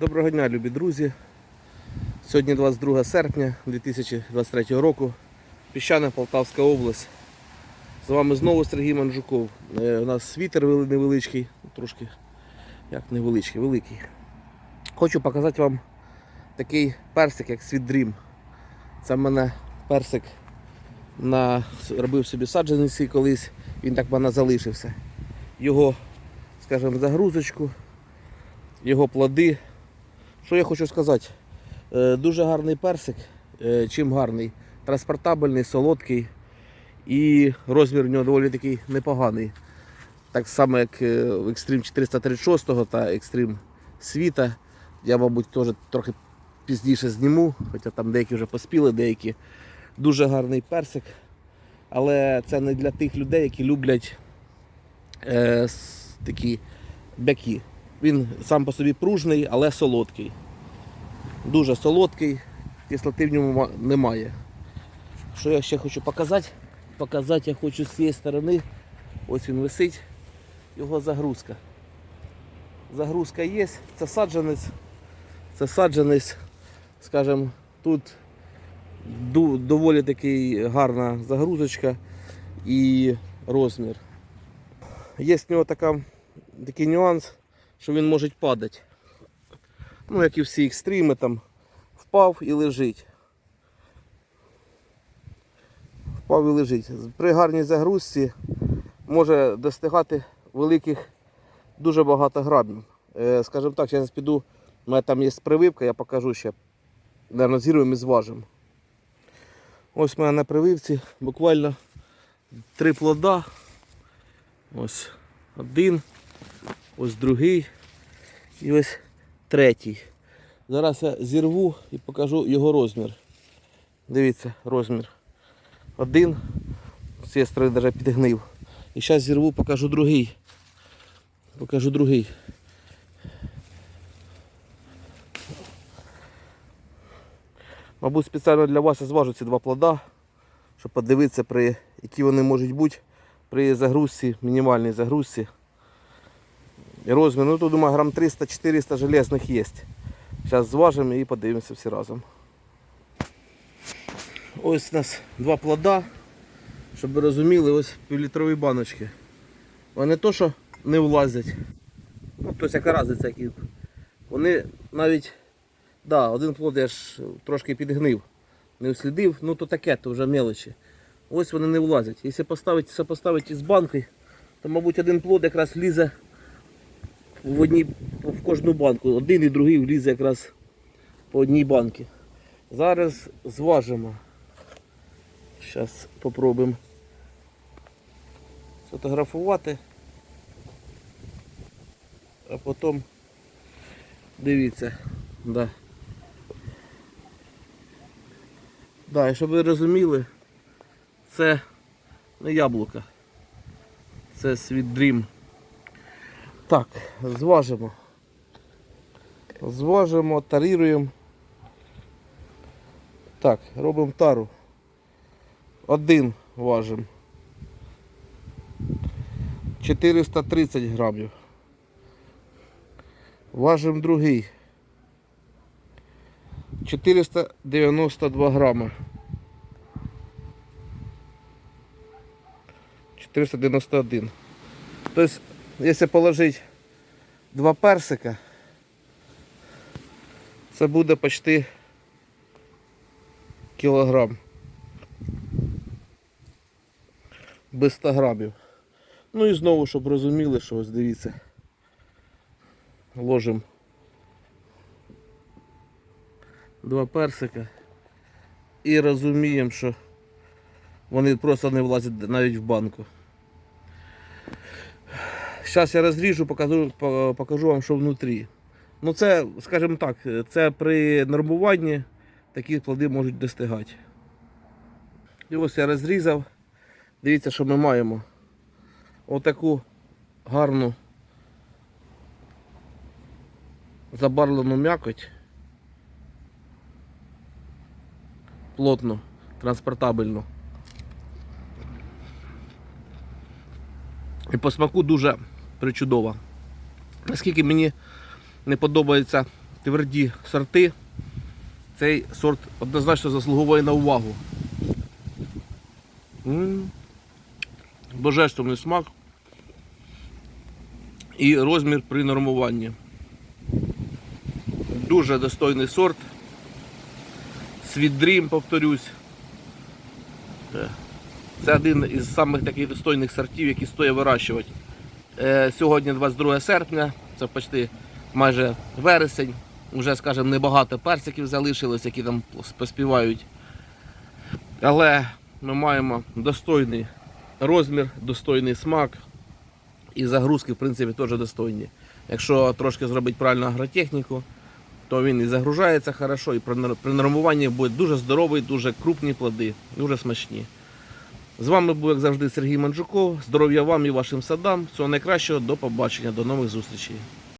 Доброго дня, любі друзі. Сьогодні 22 серпня 2023 року. Піщана Полтавська область. З вами знову Сергій Манжуков. Е, У нас вітер невеличкий, трошки як невеличкий, великий. Хочу показати вам такий персик, як Sweet Dream. Це в мене персик на... робив собі саджаниці колись, він так в мене залишився. Його, скажімо, загрузочку, його плоди. Що я хочу сказати? Е, Дуже гарний персик. Е, Чим гарний? Транспортабельний, солодкий і розмір в нього доволі такий непоганий. Так само, як е, Extreme 436 та Extreme Світа. Я, мабуть, теж трохи пізніше зніму, хоча там деякі вже поспіли, деякі. Дуже гарний персик. Але це не для тих людей, які люблять е, такі бяки. Він сам по собі пружний, але солодкий. Дуже солодкий, кислоти в ньому немає. Що я ще хочу показати? Показати я хочу з цієї сторони. Ось він висить, його загрузка. Загрузка є, це саджанець. Це саджанець, скажімо, тут доволі такий гарна загрузочка і розмір. Є в нього така, такий нюанс, що він може падати. Ну, як і всі екстрими, там впав і лежить. Впав і лежить. При гарній загрузці може достигати великих дуже багато грамів. Е, Скажімо так, зараз піду, у мене там є прививка, я покажу ще. Наверно, зірвемо і зважимо. Ось у мене на прививці буквально три плода. Ось один, ось другий і ось третій. Зараз я зірву і покажу його розмір. Дивіться, розмір. Один, з цієї сторони навіть підгнив. І зараз зірву, покажу другий. Покажу другий. Мабуть, спеціально для вас я зважу ці два плода, щоб подивитися, при, які вони можуть бути при загрузці, мінімальній загрузці. І розмір, ну тут думаю, грам 300-400 железних є. Зараз зважимо і подивимося всі разом. Ось у нас два плода, щоб ви розуміли, ось півлітрові баночки. Вони то, що не влазять. Ну, тобто яка разниця, які. Вони навіть, да, один плод я ж трошки підгнив, не услідив, ну то таке, то вже мелочі. Ось вони не влазять. Якщо поставити, сопоставити з банкою, то мабуть один плод якраз влізе в, одній, в кожну банку. Один і другий влізе якраз по одній банці. Зараз зважимо. Зараз спробуємо сфотографувати. А потім дивіться. Да. Да, і щоб ви розуміли, це не яблука. Це Sweet Dream. Так, зважимо. Зважимо, таріруємо. Так, робимо тару. Один важимо. 430 грамів. Важимо другий. 492 грами. 491. Тобто, якщо положити два персика, це буде почти кілограм. Без 100 грамів. Ну і знову, щоб розуміли, що ось дивіться. Ложимо два персика і розуміємо, що вони просто не влазять навіть в банку. Зараз я розріжу, покажу, покажу вам, що внутрі. Ну це, скажімо так, це при нормуванні такі плоди можуть достигати. І ось я розрізав. Дивіться, що ми маємо. Отаку гарну забарвлену м'якоть. Плотну, транспортабельну. І по смаку дуже причудова. Наскільки мені не подобається тверді сорти, цей сорт однозначно заслуговує на увагу. Божественний смак і розмір при нормуванні. Дуже достойний сорт. Dream, повторюсь. Е, Це один із самих таких достойних сортів, які стоїть вирощувати. Е, Сьогодні 22 серпня, це почти майже вересень. Уже, скажімо, небагато персиків залишилось, які там поспівають. Але ми маємо достойний розмір, достойний смак. І загрузки, в принципі, теж достойні. Якщо трошки зробити правильну агротехніку, то він і загружається хорошо, і при нормуванні будуть дуже здорові, дуже крупні плоди, дуже смачні. З вами був, як завжди, Сергій Манджуков. Здоров'я вам і вашим садам. Всього найкращого, до побачення, до нових зустрічей.